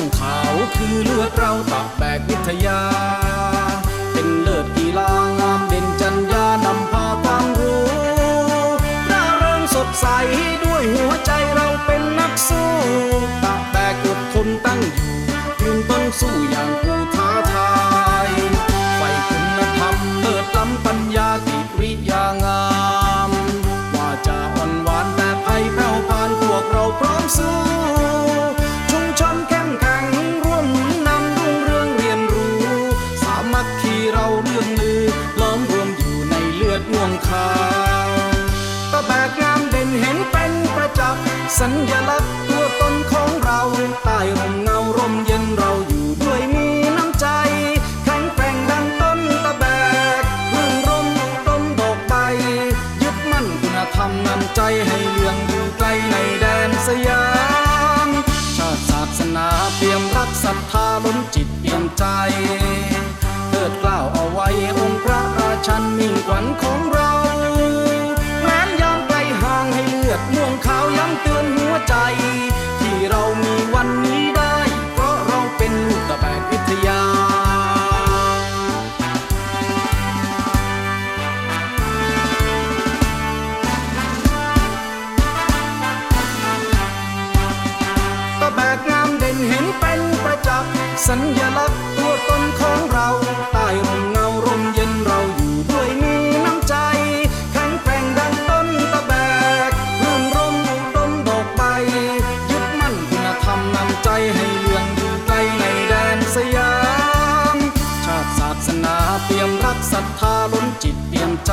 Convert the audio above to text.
งขาวคือเลือดเราตับแบกวิทยา เป็นเลิศกีฬางามเด่นจัญญานำพาความรู้ร่าเริงสดใสด้วยหัวใจเราเป็นนักสู้ตับแบกอดทนตั้งอยู่ยืนต้นสู้อย่าง วงขาวตะแบกงามเด่นเห็นเป็นประจักษ์สัญลักษณ์ตัวตนของเราใต้ร่มเงาร่มเย็นเราอยู่ด้วยมีน้ำใจ แข็งแกร่งดังต้นตะแบกรื่นรมต้นดอกใบยึดมั่นคุณธรรมนำใจให้เลืองอยู่ไกลในแดนสยามชาติศาสนาเปี่ยมรักศรัทธาล้นจิตเปี่ยมใจ ย้ำเตือนหัวใจ ที่เรามีวันนี้ได้ เพราะเราเป็นลูกตะแบกวิทยาตะแบกงามเด่นเห็นเป็นประจักษ์สัญลักษณ์ ศรัทธาล้นจิตเปี่ยมใจ